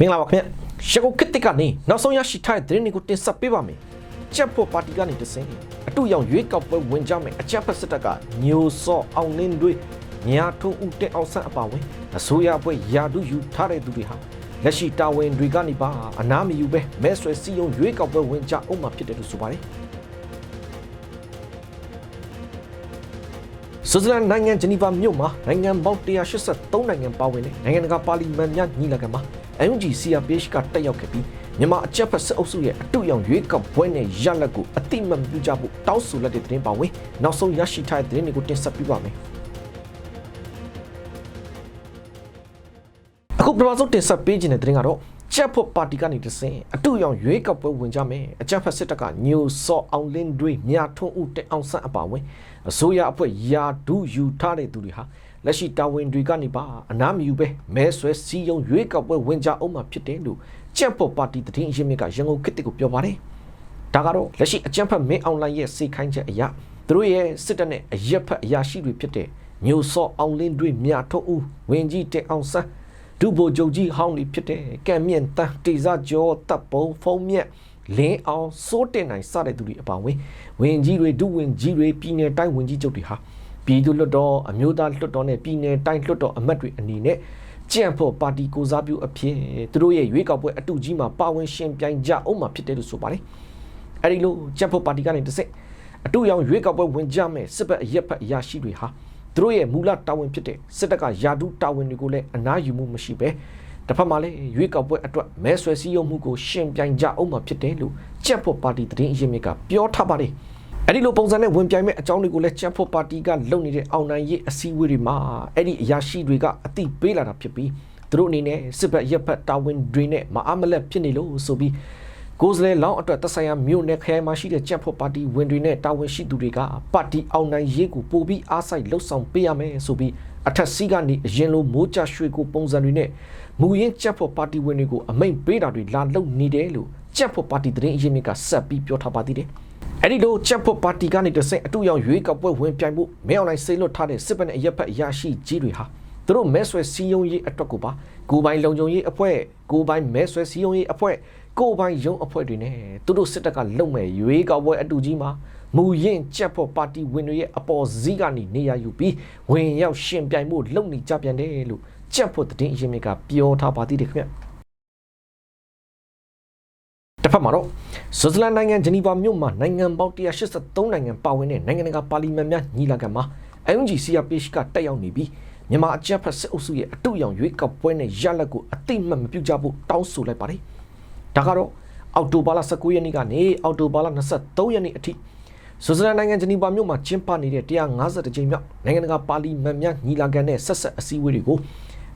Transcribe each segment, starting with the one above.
မင်္ဂလာပါခင်ဗျရှကုတ်ခစ်တစ်ကနေနောက်ဆုံးရရှိထားတဲ့သတင်းတွေကိုတင်ဆက်ပေးပါမယ်ချက်ဖို့ပါတီကနေတစင်းအတူရောင်ရွေးကောက်ပွဲဝင်ကြမယ်အချက်ဖက်စစ်တပ်ကညိုစော့အောင်လင်းတွေညာထုံးဦးတက်အောင်ဆန်းအပါဝင်အစိုးရအဖွဲ့ယာဒုယူထားတဲ့သူတွေဟာလက်ရှိတာဝန်တွေကနေပါအနာမယူပဲမဲဆွဲစီယုံရွေးကောက်ပွဲဝင်ကြအောင်မှာဖြစ်တယ်လို့ဆိုပါတယ်ဆွစ်ဇာလန်နိုင်ငံဂျနီဗာမြို့မှာနိုင်ငံပေါင်း183နိုင်ငံပါဝင်တဲ့နိုင်ငံတကာပါလီမန်များညီလာခံမှာ UNG CRPH ကတက်ရောက်ခဲ့ပြီးမြန်မာအကြက်ဖက်စစ်အုပ်စုရဲ့အတူရောင်ရွေးကောက်ပွဲနဲ့ရလက်ကိုအတိမတ်ပြုကြဖို့တောင်းဆိုလက်တဲ့သတင်းပါဝင်နောက်ဆုံးရရှိထားတဲ့သတင်းတွေကိုတင်ဆက်ပေးပါမယ်အခုပထမဆုံးတင်ဆက်ပေးခြင်းတဲ့သတင်းကတော့ချက်ဖို့ပါတီကနေတဆင်အတူရောင်ရွေးကောက်ပွဲဝင်ကြမယ်အကြက်ဖက်စစ်တပ်ကညိုစော့အောင်လင်းတွေမြထွန်းဦးတက်အောင်ဆန်းအပါဝင်အစိုးရအဖွဲ့ယာဒူးယူထားတဲ့သူတွေဟာ လက်ရှိတာဝန်တွေကနေပါအနာမယူပဲမဲဆွဲစီယုံရွေးကောက်ပွဲဝင်ကြအောင်မှာဖြစ်တယ်လို့ကြက်ဖို့ပါတီတည်င်းရင်းမြစ်ကရန်ကုန်ခေတ်ကိုပြောပါတယ်ဒါကတော့လက်ရှိအကြံဖတ်မင်းအွန်လိုင်းရဲ့စိတ်ခိုင်းချက်အရာသူတို့ရဲ့စစ်တပ်နဲ့အရက်ဖက်အရာရှိတွေဖြစ်တဲ့ညိုစော့အောင်လင်းတွေမြထွန်းဦးဝင်ကြီးတက်အောင်ဆန်းဒုဗိုလ်ချုပ်ကြီးဟောင်းလေးဖြစ်တဲ့ကံမြင့်တန်းတေစာကျော်တပ်ပုံဖုံးမြက်လင်းအောင်စိုးတင်နိုင်စတဲ့သူတွေအပါဝင်ဝင်ကြီးတွေဒုဝင်ကြီးတွေပြည်နယ်တိုင်းဝင်ကြီးချုပ်တွေဟာ ပြည်သူလွှတ်တော်အမျိုးသားလွှတ်တော်နဲ့ပြည်နယ်တိုင်းလွှတ်တော်အမတ်တွေအနေနဲ့ကြံ့ဖို့ပါတီကိုစားပြုအဖြစ်သူတို့ရဲ့ရွေးကောက်ပွဲအတူကြီးမှာပါဝင်ရှင်ပြိုင်ကြအောင်မှာဖြစ်တယ်လို့ဆိုပါတယ်အဲဒီလိုကြံ့ဖို့ပါတီကနေတစ်ဆက်အတူရောင်ရွေးကောက်ပွဲဝင်ကြမဲ့စစ်ဘက်အရက်ဖက်အရာရှိတွေဟာသူတို့ရဲ့မူလတာဝန်ဖြစ်တဲ့စစ်တပ်ကယာဒူးတာဝန်တွေကိုလည်းအနားယူမှုမရှိပဲတစ်ဖက်မှာလည်းရွေးကောက်ပွဲအတွက်မဲဆွဲစည်းရုံးမှုကိုရှင်ပြိုင်ကြအောင်မှာဖြစ်တယ်လို့ကြက်ဖို့ပါတီတည်င်းအရင်မြစ်ကပြောထားပါတယ် အဲ့ဒီလိုပုံစံနဲ့ဝင်ပြိုင်မဲ့အကြောင်းတွေကိုလည်းကြက်ဖို့ပါတီကလုပ်နေတဲ့အောင်နိုင်ရေးအစည်းအဝေးတွေမှာအဲ့ဒီအရာရှိတွေကအတိပေးလာတာဖြစ်ပြီးသူတို့အနေနဲ့စစ်ဘက်ရက်ဖက်တာဝန်တွေနဲ့မအားမလက်ဖြစ်နေလို့ဆိုပြီးကိုယ်စားလှယ်လောင်းအတွက်သက်ဆိုင်ရာမြို့နယ်ခရိုင်မှာရှိတဲ့ကြက်ဖို့ပါတီဝင်တွေနဲ့တာဝန်ရှိသူတွေကပါတီအောင်နိုင်ရေးကိုပို့ပြီးအားစိုက်လှုပ်ဆောင်ပေးရမယ်ဆိုပြီးအထက်စီးကနေအရင်လိုမိုးကြရွှေကိုပုံစံတွေနဲ့မူရင်းကြက်ဖို့ပါတီဝင်တွေကိုအမိန့်ပေးတာတွေလာလုပ်နေတယ်လို့ကြက်ဖို့ပါတီသတင်းအရင်းမြစ်ကဆက်ပြီးပြောထားပါသေးတယ် အဲ့ဒီလိုချက်ဖို့ပါတီကနေတဆင့်အတူရောက်ရွေးကောက်ပွဲဝင်ပြိုင်မှုမဲအွန်လိုင်းဆေးလွတ်ထားတဲ့စစ်ဘက်နဲ့အရက်ဖက်အရာရှိကြီးတွေဟာသူတို့မဲဆွဲစီယုံရေးအတွက်ကိုပါကိုပိုင်လုံခြုံရေးအဖွဲ့ကိုပိုင်မဲဆွဲစီယုံရေးအဖွဲ့ကိုပိုင်ရုံးအဖွဲ့တွေနဲ့သူတို့စစ်တပ်ကလုံမဲ့ရွေးကောက်ပွဲအတူကြီးမှာမူရင်ချက်ဖို့ပါတီဝင်တွေရဲ့အပေါ်စည်းကနေနေရယူပြီးဝင်ရောက်ရှင်ပြိုင်မှုလုံနေကြပြန်တယ်လို့ချက်ဖို့တည်င်းအရင်မြစ်ကပြောထားပါသေးတယ်ခင်ဗျတစ်ဖ က်မှာတော့ဆွစ်ဇာလန်နိုင်ငံဂျနီဗာမြို့မှာနိုင်ငံပေါင်း183နိုင်ငံပါဝင်တဲ့နိုင်ငံတကာပါလီမန်များညီလာခံမှာ UNG CRPH ကတက်ရောက်နေပြီးမြန်မာအကြမ်းဖက်စစ်အုပ်စုရဲ့အတူရောင်ရွေးကောက်ပွဲနဲ့ရလက်ကိုအတိမတ်မပြုကြဖို့တောင်းဆိုလိုက်ပါတယ်။ဒါကတော့အောက်တိုဘာလ19ရက်နေ့ကနေအောက်တိုဘာလ23ရက်နေ့အထိဆွစ်ဇာလန်နိုင်ငံဂျနီဗာမြို့မှာကျင်းပနေတဲ့150ကြိမ်မြောက်နိုင်ငံတကာပါလီမန်များညီလာခံနဲ့ဆက်ဆက်အစည်းအဝေးတွေကို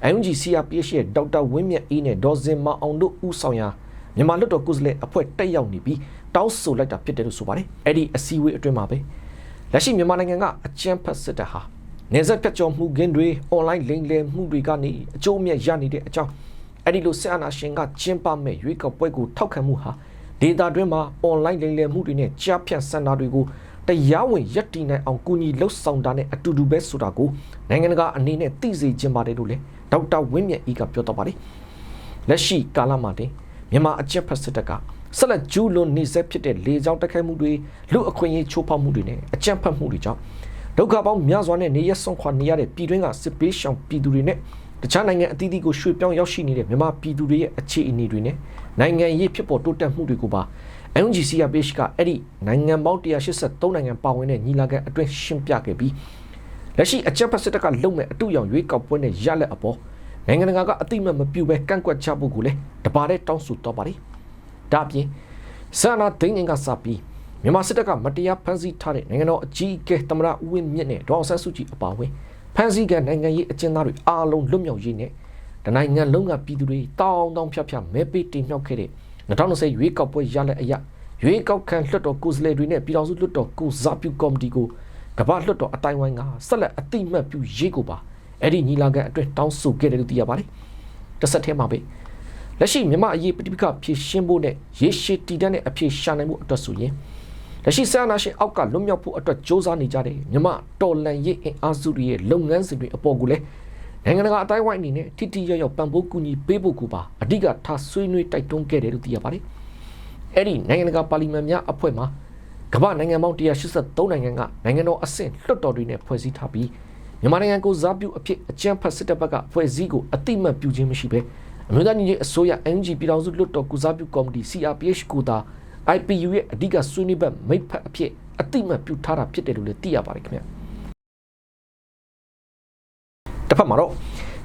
UNG CRPH ရဲ့ဒေါက်တာဝင်းမြတ်အေးနဲ့ဒေါ်စင်မအောင်တို့ဦးဆောင်ရာ မြန်မာလွတ်တော်ကုစလဲအဖွဲ့တက်ရောက်နေပြီးတောင်းဆိုလိုက်တာဖြစ်တယ်လို့ဆိုပါတယ်အဲ့ဒီအစည်းအဝေးအတွင်းမှာပဲလက်ရှိမြန်မာနိုင်ငံကအကြမ်းဖက်စစ်တပ်ဟာနေဆက်ဖြတ်ကျော်မှုခင်းတွေအွန်လိုင်းလိမ်လည်မှုတွေကနေအကျိုးအမြတ်ရနေတဲ့အကြောင်းအဲ့ဒီလိုဆက်အာဏာရှင်ကကျင်းပမဲ့ရွေးကောက်ပွဲကိုထောက်ခံမှုဟာဒေတာတွင်းမှာအွန်လိုင်းလိမ်လည်မှုတွေနဲ့ကြားဖြတ်စံတာတွေကိုတရားဝင်ရပ်တည်နိုင်အောင်ကူညီလှုပ်ဆောင်တာနဲ့အတူတူပဲဆိုတာကိုနိုင်ငံတကာအနေနဲ့သိစေချင်ပါတယ်လို့လည်းဒေါက်တာဝင်းမြတ်အေးကပြောတော့ပါတယ်လက်ရှိကာလမှာတင် မြန်မာအကြက်ဖက်စစ်တပ်ကဆက်လက်ကျူးလွန်နေဆက်ဖြစ်တဲ့လေကြောင်းတိုက်ခိုက်မှုတွေလူအခွင့်အရေးချိုးဖောက်မှုတွေနဲ့အကြမ်းဖက်မှုတွေကြောင့်ဒုက္ခပေါင်းများစွာနဲ့နေရဆုံးခွာနေရတဲ့ပြည်တွင်းကစစ်ပေးရှောင်ပြည်သူတွေနဲ့တခြားနိုင်ငံအသီးသီးကိုရွှေ့ပြောင်းရောက်ရှိနေတဲ့မြန်မာပြည်သူတွေရဲ့အခြေအနေတွေနဲ့နိုင်ငံရေးဖြစ်ပေါ်တိုးတက်မှုတွေကိုပါ UNGCRPH ကအဲ့ဒီနိုင်ငံပေါင်း183နိုင်ငံပါဝင်တဲ့ညီလာခံအတွင်းရှင်းပြခဲ့ပြီးလက်ရှိအကြမ်းဖက်စစ်တပ်ကလုံမဲ့အတူရောင်ရွေးကောက်ပွဲနဲ့ရလက်အပေါ် နိုင်ငံတကာကအတိမတ်မပြုဘဲကန့်ကွက်ချဖို့ကိုလည်းတပါတဲ့တောင်းဆိုတော့ပါတယ်။ဒါ့အပြင်ဆန္ဒဒိန်းငင်ကစပြီးမြန်မာစစ်တပ်ကမတရားဖမ်းဆီးထားတဲ့နိုင်ငံတော်အကြီးအကဲသမရဦးဝင်းမြင့်နဲ့ဒေါအောင်ဆန်းစုကြည်အပါအဝင်ဖမ်းဆီးခံနိုင်ငံရေးအကျဉ်းသားတွေအားလုံးလွတ်မြောက်ရေးနဲ့တနိုင်ငံလုံးကပြည်သူတွေတောင်းတောင်းဖြတ်ဖြတ်မဲပေးတင်မြှောက်ခဲ့တဲ့2020ရွေးကောက်ပွဲရလက်အရရွေးကောက်ခံလွှတ်တော်ကိုယ်စားလှယ်တွေနဲ့ပြည်ထောင်စုလွှတ်တော်ကိုစားပြုကော်မတီကိုကမ္ဘာလွှတ်တော်အတိုင်းဝိုင်းကဆက်လက်အတိမတ်ပြုရေးကိုပါ အဲ့ဒီညီလာခံအတွက်တောင်းဆိုခဲ့တယ်လို့သိရပါတယ်။တစ်ဆက်တည်းမှာပဲလက်ရှိမြန်မာအရေးပဋိပက္ခဖြေရှင်းဖို့နဲ့ရေရှည်တည်တဲ့အဖြေရှာနိုင်မှုအတွက်ဆိုရင်လက်ရှိဆန္ဒရှင်အောက်ကလွတ်မြောက်ဖို့အတွက်စ조사နေကြတယ်မြမတော်လန်ရေးအင်အားစုတွေရဲ့လုပ်ငန်းစဉ်တွေအပေါ်ကိုလည်းနိုင်ငံတကာအတိုင်းဝိုင်းအနေနဲ့ထိထိရောက်ရောက်ပံ့ပိုးကူညီပေးဖို့ကပါအဓိကထားဆွေးနွေးတိုက်တွန်းခဲ့တယ်လို့သိရပါတယ်။အဲ့ဒီနိုင်ငံတကာပါလီမန်များအဖွဲ့မှာကမ္ဘာနိုင်ငံပေါင်း183နိုင်ငံကနိုင်ငံတော်အဆင့်လွှတ်တော်တွေနဲ့ဖွဲ့စည်းထားပြီး မြန်မာနိုင်ငံကိုဇာပြုအဖြစ်အကြမ်းဖက်စစ်တပ်ဘက်ကဖွဲ့စည်းကိုအတိမတ်ပြုခြင်းမရှိဘဲအမျိုးသားညီညွတ်ရေးအစိုးရ NG ပြည်ထောင်စုလွှတ်တော်ကုစားပြုကော်မတီ CRPH ကိုသာ IPU ရဲ့အဓိကဆွေးနွေးဘက်မိတ်ဖက်အဖြစ်အတိမတ်ပြုထားတာဖြစ်တယ်လို့လည်းသိရပါတယ်ခင်ဗျာတစ်ဖက်မှာတော့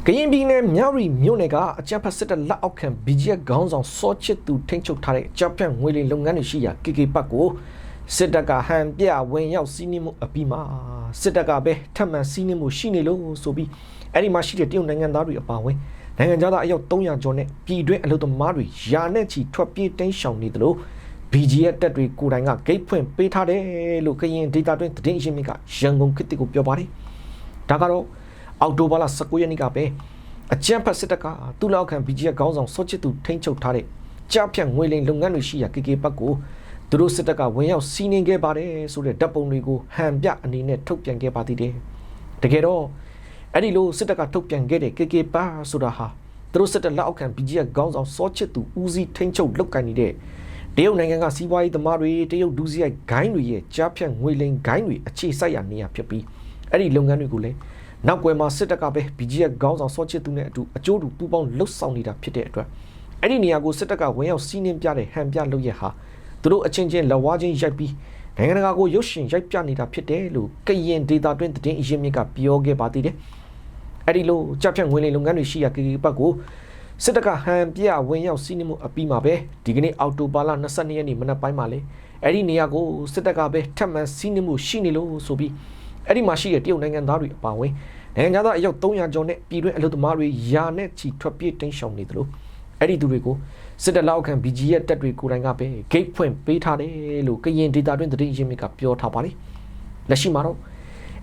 ကရင်ပြည်နယ်မြောက်ရီမြို့နယ်ကအကြမ်းဖက်စစ်တပ်လက်အောက်ခံ BGF ခေါင်းဆောင်စောချစ်သူထိန်းချုပ်ထားတဲ့ကြောက်ဖြန့်ငွေလိမ်လုပ်ငန်းတွေရှိရာ KK ပတ်ကို စစ်တပ်ကဟန်ပြဝင်ရောက်စီးနှင်းမှုအပြီးမှာစစ်တပ်ကပဲထပ်မံစီးနှင်းမှုရှိနေလို့ဆိုပြီးအဲ့ဒီမှာရှိတဲ့တရုတ်နိုင်ငံသားတွေအပါအဝင်နိုင်ငံသားအယောက်300ကျော်နဲ့ပြည်တွင်းအလုပ်သမားတွေယာနဲ့ချီထွက်ပြေးတင်းရှောင်နေတယ်လို့ BGF တက်တွေကိုယ်တိုင်ကဂိတ်ဖွင့်ပေးထားတယ်လို့ကရင်ဒေတာတွင်သတင်းရင်းမြစ်ကရန်ကုန်ခေတ်ကိုပြောပါတယ်ဒါကတော့အောက်တိုဘာလ19ရက်နေ့ကပဲအကြံဖတ်စစ်တပ်ကသူ့လောက်ခံ BGF ခေါင်းဆောင်စောချစ်သူထိန်းချုပ်ထားတဲ့ကြားဖြတ်ငွေလိမ်လုပ်ငန်းတွေရှိရာ KK ဘက်ကို သူတို့စစ်တပ်ကဝင်ရောက်စီးနင်းခဲ့ပါတယ်ဆိုတဲ့ဓာတ်ပုံတွေကိုဟန်ပြအနေနဲ့ထုတ်ပြန်ခဲ့ပါသေးတယ်တကယ်တော့အဲ့ဒီလိုစစ်တပ်ကထုတ်ပြန်ခဲ့တဲ့ KK ပါဆိုတာဟာသူတို့စစ်တပ်လက်အောက်ခံ BGF ခေါင်းဆောင်စောချစ်သူဦးစီးထိန်းချုပ်လုပ်ကိုင်နေတဲ့တရုတ်နိုင်ငံကစီးပွားရေးသမားတွေတရုတ်ဒူးစရိုက်ဂိုင်းတွေရဲ့ကြားဖြတ်ငွေလိမ်ဂိုင်းတွေအခြေစိုက်ရာနေရာဖြစ်ပြီးအဲ့ဒီလုပ်ငန်းတွေကိုလည်းနောက်ွယ်မှာစစ်တပ်ကပဲ BGF ခေါင်းဆောင်စောချစ်သူနဲ့အတူအကျိုးတူပူးပေါင်းလှုပ်ဆောင်နေတာဖြစ်တဲ့အတွက်အဲ့ဒီနေရာကိုစစ်တပ်ကဝင်ရောက်စီးနင်းပြတဲ့ဟန်ပြလုပ်ရဟာ သူတို့အချင်းချင်းလက်ဝါးချင်းရိုက်ပြီးနိုင်ငံတကာကိုရုပ်ရှင်ရိုက်ပြနေတာဖြစ်တယ်လို့ကရင်ဒေတာတွင်သတင်းအရင်းမြစ်ကပြောခဲ့ပါသေးတယ်အဲ့ဒီလိုကြက်ဖြတ်ငွေလိမ်လုပ်ငန်းတွေရှိရာ KK ဘက်ကိုစစ်တပ်ကဟန်ပြဝင်ရောက်စီးနင်းမှုအပြီးမှာပဲဒီကနေ့အောက်တိုဘာလ22ရက်နေ့မနက်ပိုင်းမှာလေအဲ့ဒီနေရာကိုစစ်တပ်ကပဲထပ်မံစီးနင်းမှုရှိနေလို့ဆိုပြီးအဲ့ဒီမှာရှိတဲ့တရုတ်နိုင်ငံသားတွေအပါအဝင်နိုင်ငံသားအယောက်300ကျော်နဲ့ပြည်တွင်းအလုပ်သမားတွေယာနဲ့ချီထွက်ပြေးတိမ်းရှောင်နေသလို အဲ့ဒီသူတွေကိုစစ်တပ်လောက်ခံ BG ရဲ့တက်တွေကိုယ်တိုင်ကပဲ gate ဖွင့်ပေးထားတယ်လို့ကရင်ဒေတာတွင်သတင်းရင်းမြစ်ကပြောထားပါလေလက်ရှိမှာတော့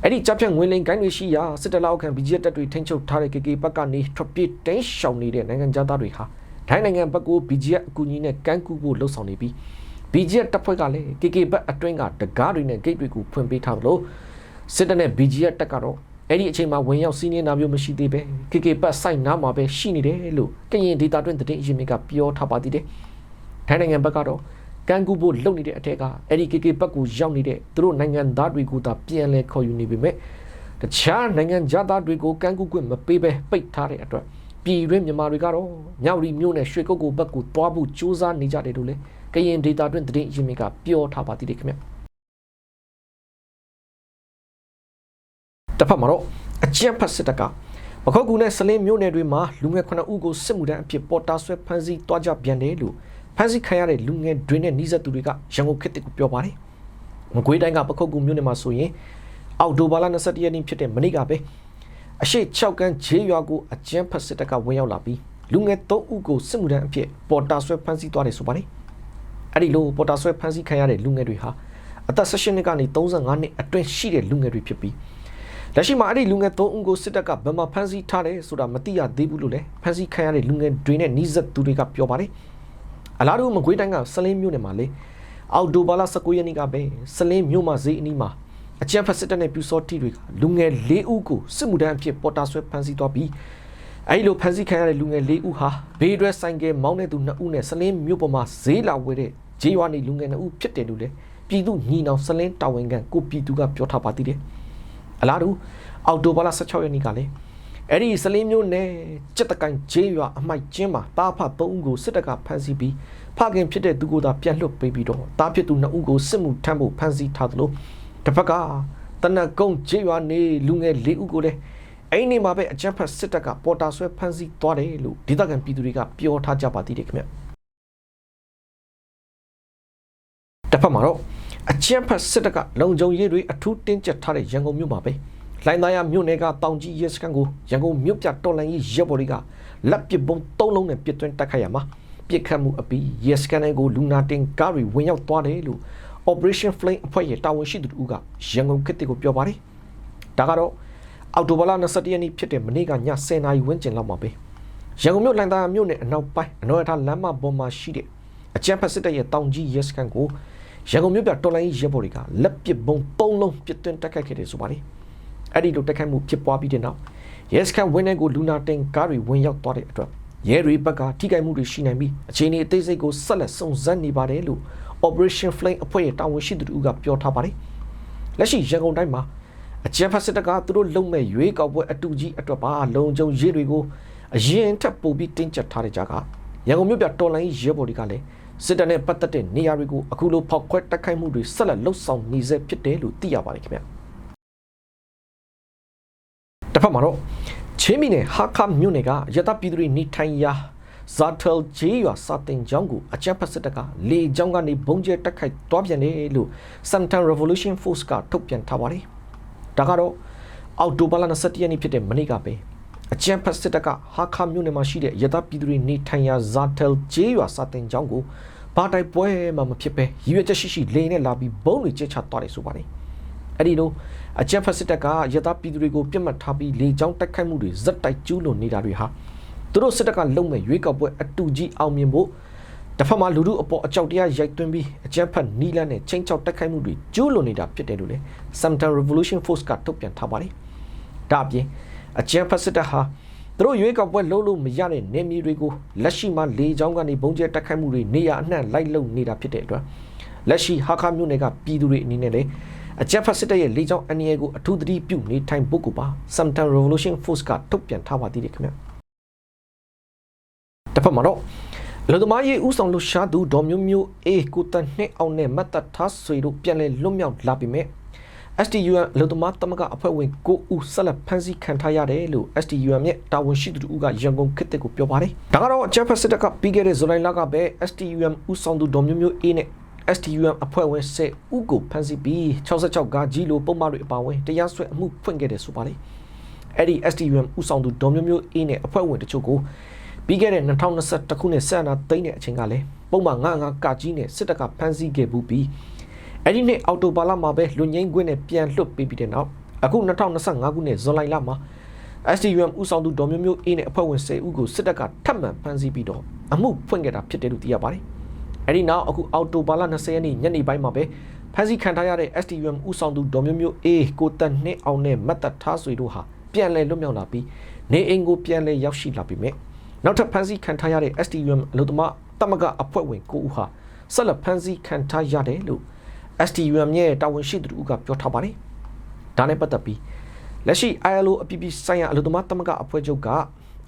အဲ့ဒီကြပြန့်ငွေလိန်ကိုင်းတွေရှိရာစစ်တပ်လောက်ခံ BG ရဲ့တက်တွေထိန်းချုပ်ထားတဲ့ KK ဘက်ကနေထွက်ပြေးတိမ်းရှောင်နေတဲ့နိုင်ငံသားတွေဟာထိုင်းနိုင်ငံဘက်ကို BG ရဲ့အကူအညီနဲ့ကမ်းကူးဖို့လှုံ့ဆော်နေပြီး BG ရဲ့တပ်ဖွဲ့ကလည်း KK ဘက်အတွင်းကတကားတွေနဲ့ gate တွေကိုဖွင့်ပေးထားသလိုစစ်တပ်နဲ့ BG ရဲ့တက်ကတော့ အဲ့ဒီအချိန်မှာဝင်ရောက်စီးနင်းတာမျိုးမရှိသေးပဲ KK ပတ်ဆိုင်နားမှာပဲရှိနေတယ်လို့ကရင်ဒေတာတွင်သတင်းအရင်းမြစ်ကပြောထားပါသေးတယ်။ထိုင်းနိုင်ငံဘက်ကတော့ကန်ကူဖို့လုပ်နေတဲ့အထက်ကအဲ့ဒီ KK ဘက်ကိုရောက်နေတဲ့သူတို့နိုင်ငံသားတွေကိုသာပြန်လဲခေါ်ယူနေပေမဲ့တခြားနိုင်ငံသားတွေကိုကန်ကူခွင့်မပေးဘဲပိတ်ထားတဲ့အတွက်ပြည်တွင်းမြန်မာတွေကတော့မြောက်ရီမြို့နယ်ရွှေကုတ်ကိုဘက်ကိုတွားဖို့ကြိုးစားနေကြတယ်လို့လေကရင်ဒေတာတွင်သတင်းအရင်းမြစ်ကပြောထားပါသေးတယ်ခင်ဗျ။ တစ်ဖက်မှာတော့အကြမ်းဖက်စစ်တပ်ကပခုတ်ကူနဲ့စလင်းမြို့နယ်တွေမှာလူငယ်9ဦးကိုစစ်မှုထမ်းအဖြစ်ပေါ်တာဆွဲဖမ်းဆီးတွားကြပြန်တယ်လို့ဖမ်းဆီးခံရတဲ့လူငယ်တွေနဲ့နှိစက်သူတွေကရန်ကုန်ခေတ်ကိုပြောပါတယ်။မကွေးတိုင်းကပခုတ်ကူမြို့နယ်မှာဆိုရင်အောက်တိုဘာလ22ရက်နေ့ဖြစ်တဲ့မနေ့ကပဲအရှိ6ကန်းဂျေးရွာကိုအကြမ်းဖက်စစ်တပ်ကဝင်ရောက်လာပြီးလူငယ်3ဦးကိုစစ်မှုထမ်းအဖြစ်ပေါ်တာဆွဲဖမ်းဆီးသွားတယ်ဆိုပါတယ်။အဲ့ဒီလိုပေါ်တာဆွဲဖမ်းဆီးခံရတဲ့လူငယ်တွေဟာအသက်16နှစ်ကနေ35နှစ်အတွင်းရှိတဲ့လူငယ်တွေဖြစ်ပြီး လက်ရှိမှာအဲ့ဒီလူငယ်၃ဦးကိုစစ်တပ်ကဗမာဖမ်းဆီးထားတယ်ဆိုတာမသိရသေးဘူးလို့လည်းဖမ်းဆီးခံရတဲ့လူငယ်တွေနဲ့နှိစက်သူတွေကပြောပါတယ်အလားတူမကွေးတိုင်းကစလင်းမြို့နယ်မှာလေအောက်တိုဘာလ19ရက်နေ့ကပဲစလင်းမြို့မှာဈေးအနီးမှာအကြမ်းဖက်စစ်တပ်နဲ့ပြူစောတိတွေကလူငယ်၄ဦးကိုစစ်မှုထမ်းအဖြစ်ပေါ်တာဆွဲဖမ်းဆီးသွားပြီးအဲဒီလိုဖမ်းဆီးခံရတဲ့လူငယ်၄ဦးဟာဘေးရွက်ဆိုင်ကယ်မောင်းတဲ့သူ2ဦးနဲ့စလင်းမြို့ပေါ်မှာဈေးလာဝယ်တဲ့ဂျေးရွာနေလူငယ်2ဦးဖြစ်တယ်လို့လည်းပြည်သူညီနောင်စလင်းတာဝန်ခံကိုပြည်သူကပြောထားပါသေးတယ်။ အလားတူအောက်တိုဘာလ16ရက်နေ့ကလည်းအဲ့ဒီစလင်းမျိုးနဲ့စက်တကန်ဂျေးရွာအမိုက်ကျင်းမှာတားဖ3ဦးကိုစစ်တပ်ကဖမ်းဆီးပြီးဖခင်ဖြစ်တဲ့သူကိုသာပြန်လွတ်ပေးပြီးတော့တားဖြစ်သူ2ဦးကိုစစ်မှုထမ်းဖို့ဖမ်းဆီးထားသလိုတစ်ဖက်ကတနက်ကုန်းဂျေးရွာနေလူငယ်၄ဦးကိုလည်းအဲ့ဒီမှာပဲအကြမ်းဖက်စစ်တပ်ကပေါ်တာဆွဲဖမ်းဆီးသွားတယ်လို့ဒေသခံပြည်သူတွေကပြောထားကြပါသေးတယ်ခင်ဗျတစ်ဖက်မှာတော့ အကြမ်းဖက်စစ်တပ်ကလုံခြုံရေးတွေအထူးတင်းကျပ်ထားတဲ့ရန်ကုန်မြို့မှာပဲလိုင်းသားရမြို့နယ်ကတောင်ကြီးရဲစခန်းကိုရန်ကုန်မြို့ပြတော်လိုင်းကြီးရဲဘော်တွေကလက်ပစ်ပုံသုံးလုံးနဲ့ပစ်သွင်းတိုက်ခိုက်ရမှာပြစ်ခတ်မှုအပြီးရဲစခန်းကိုလူနာတင်ကားတွေဝင်ရောက်သွားတယ်လို့ Operation Flame အဖွဲ့ရဲ့တာဝန်ရှိသူတို့ကရန်ကုန်ခေတ်ကိုပြောပါတယ်ဒါကတော့အော်တိုဘလာ21ရက်နေ့ဖြစ်တဲ့မနေ့ကည10:00နာရီဝန်းကျင်လောက်မှာပဲရန်ကုန်မြို့လိုင်းသားမြို့နယ်အနောက်ပိုင်းအနော်ရထလမ်းမပေါ်မှာရှိတဲ့အကြမ်းဖက်စစ်တပ်ရဲ့တောင်ကြီးရဲစခန်းကို ရန်ကုန်မြို့ပြတော်လိုင်းရဲဘော်တွေကလက်ပစ်ဘုံ၃လုံးပစ်သွင်းတိုက်ခိုက်ခဲ့တယ်ဆိုပါတယ်အဲ့ဒီလိုတိုက်ခိုက်မှုဖြစ်ပွားပြီးတဲ့နောက်ရဲစခန်းဝင်းထဲကိုလူနာတင်ကားတွေဝင်ရောက်သွားတဲ့အတွက်ရဲတွေဘက်ကထိခိုက်မှုတွေရှိနိုင်ပြီးအခြေအနေအသေးစိတ်ကိုဆက်လက်စုံစမ်းနေပါတယ်လို့ Operation Flame အဖွဲ့ရဲ့တာဝန်ရှိသူတို့ကပြောထားပါတယ်လက်ရှိရန်ကုန်တိုင်းမှာအကြံဖတ်စစ်တပ်ကသူတို့လုံမဲ့ရွေးကောက်ပွဲအတူကြီးအတွက်ပါလုံခြုံရေးတွေကိုအရင်ထပ်ပို့ပြီးတင်းကျပ်ထားတဲ့ကြားကရန်ကုန်မြို့ပြတော်လိုင်းရဲဘော်တွေကလည်း စစ်တပ်နဲ့ပတ်သက်တဲ့နေရာတွေကိုအခုလိုဖောက်ခွဲတိုက်ခိုက်မှုတွေဆက်လက်လှုပ်ဆောင်နေစေဖြစ်တယ်လို့သိရပါတယ်ခင်ဗျာတစ်ဖက်မှာတော့ချင်းမီနယ်ဟာခမ်မြို့နယ်ကရတပြည်သူတွေနေထိုင်ရာဇာတယ်ဂျေးရွာစာတင်ကျောင်းကိုအကြမ်းဖက်စစ်တပ်ကလေကျောင်းကနေဘုံကျဲတက်ခိုက်တွားပြန်တယ်လို့ Santan Revolution Force ကထုတ်ပြန်ထားပါတယ်။ဒါကတော့အောက်တိုဘာလ21ရက်နေ့ဖြစ်တဲ့မနေ့ကပဲ အကြမ်းဖက်စစ်တပ်ကဟာခါမြို့နယ်မှာရှိတဲ့ရသပြည်သူတွေနေထိုင်ရာဇာတယ်ဂျေးရွာစာတင်ကျောင်းကိုဘာတိုက်ပွဲမှမဖြစ်ပဲရည်ရွယ်ချက်ရှိရှိလေနဲ့လာပြီးဘုံတွေကျချသွားတယ်ဆိုပါတယ်။အဲ့ဒီလိုအကြမ်းဖက်စစ်တပ်ကရသပြည်သူတွေကိုပြစ်မှတ်ထားပြီးလေကြောင်းတိုက်ခိုက်မှုတွေဇက်တိုက်ကျူးလွန်နေတာတွေဟာသူတို့စစ်တပ်ကလုံမဲ့ရွေးကောက်ပွဲအတူကြီးအောင်မြင်ဖို့တစ်ဖက်မှာလူမှုအပေါ်အကြောက်တရားရိုက်သွင်းပြီးအကြမ်းဖက်နီးလန်းနဲ့ချင်းချောက်တိုက်ခိုက်မှုတွေကျူးလွန်နေတာဖြစ်တယ်လို့လည်း Samtan Revolution Force ကထုတ်ပြန်ထားပါတယ်။ဒါအပြင် အကြမ်းဖက်စစ်တပ်ဟာသူတို့ရွေးကောက်ပွဲလုံးလို့မရတဲ့နေမြေတွေကိုလက်ရှိမှာလေကြောင်းကနေဘုံကျဲတိုက်ခိုက်မှုတွေနေရအနှံ့လိုက်လုံနေတာဖြစ်တဲ့အတွက်လက်ရှိဟာခါမြို့နယ်ကပြည်သူတွေအနေနဲ့လည်းအကြမ်းဖက်စစ်တပ်ရဲ့လေကြောင်းအန္တရာယ်ကိုအထူးသတိပြုနေထိုင်ဖို့ကိုပါ Samtan Revolution Force ကထုတ်ပြန်ထားပါသေးတယ်ခင်ဗျာတစ်ဖက်မှာတော့လူသမားရေးဥဆောင်လှရှားသူဒေါ်မျိုးမျိုးအေးကိုတန်နှစ်အောင်နဲ့မတ်တထားဆွေတို့ပြန်လည်လွတ်မြောက်လာပြီမဲ့ STUM လူသမားတမကအဖွဲ့ဝင်9ဦးဆက်လက်ဖမ်းဆီးခံထားရတယ်လို့ STUM ရဲ့တာဝန်ရှိသူတို့ကရန်ကုန်ခေတ်တက်ကိုပြောပါတယ်။ဒါကတော့အကြမ်းဖက်စစ်တပ်ကပြီးခဲ့တဲ့ဇူလိုင်လကပဲ STUM ဥဆောင်သူဒေါ်မျိုးမျိုးအေးနဲ့ STUM အဖွဲ့ဝင်10ဦးကိုဖမ်းဆီးပြီး66ကကြီးလိုပုံမှန်တွေအပါအဝင်တရားစွဲအမှုဖွင့်ခဲ့တယ်ဆိုပါတယ်။အဲ့ဒီ STUM ဥဆောင်သူဒေါ်မျိုးမျိုးအေးနဲ့အဖွဲ့ဝင်တချို့ကိုပြီးခဲ့တဲ့2021ခုနှစ်ဆက်နာသိန်းတဲ့အချိန်ကလည်းပုံမှန်95ကကြီးနဲ့စစ်တပ်ကဖမ်းဆီးခဲ့ဘူးပြီး အဲ့ဒီနှစ်အောက်တိုဘာလမှာပဲလူငင်းခွင့်နဲ့ပြန်လွတ်ပေးပြီးတဲ့နောက်အခု2025ခုနှစ်ဇွန်လလမှာ STUM ဥဆောင်သူဒေါ်မျိုးမျိုးအေးနဲ့အဖွဲ့ဝင်10ဦးကိုစစ်တပ်ကထပ်မံဖမ်းဆီးပြီးတော့အမှုဖွင့်ခဲ့တာဖြစ်တယ်လို့သိရပါတယ်။အဲ့ဒီနောက်အခုအောက်တိုဘာလ20ရက်နေ့ညနေပိုင်းမှာပဲဖမ်းဆီးခံထားရတဲ့ STUM ဥဆောင်သူဒေါ်မျိုးမျိုးအေးကိုတန်နှင်းအောင်နဲ့မတ်တထားဆွေတို့ဟာပြန်လည်လွတ်မြောက်လာပြီးနေအိမ်ကိုပြန်လည်ရောက်ရှိလာပြီမဲ့နောက်ထပ်ဖမ်းဆီးခံထားရတဲ့ STUM အလို့သမားတမကအဖွဲ့ဝင်9ဦးဟာဆက်လက်ဖမ်းဆီးခံထားရတယ်လို့ STUM ရဲ့တာဝန်ရှိသူတို့ကပြောထားပါတယ်။ဒါနဲ့ပတ်သက်ပြီးလက်ရှိ ILO အပြည်ပြည်ဆိုင်ရာအလို့သမားတမကအဖွဲ့ချုပ်က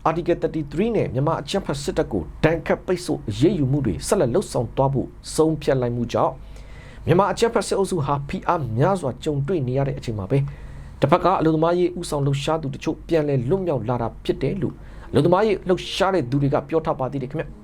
Article 33နဲ့မြန်မာအချက်ဖတ်စစ်တပ်ကိုဒဏ်ခတ်ပိတ်ဆို့အရေးယူမှုတွေဆက်လက်လှုပ်ဆောင်သွားဖို့ဆုံးဖြတ်လိုက်မှုကြောင့်မြန်မာအချက်ဖတ်စစ်အုပ်စုဟာ PR များစွာကြုံတွေ့နေရတဲ့အချိန်မှာပဲတစ်ဖက်ကအလို့သမားရေးဥဆောင်လှုပ်ရှားသူတချို့ပြန်လည်လွတ်မြောက်လာတာဖြစ်တယ်လို့လူသမားရေးလှုပ်ရှားတဲ့သူတွေကပြောထားပါသေးတယ်ခင်ဗျ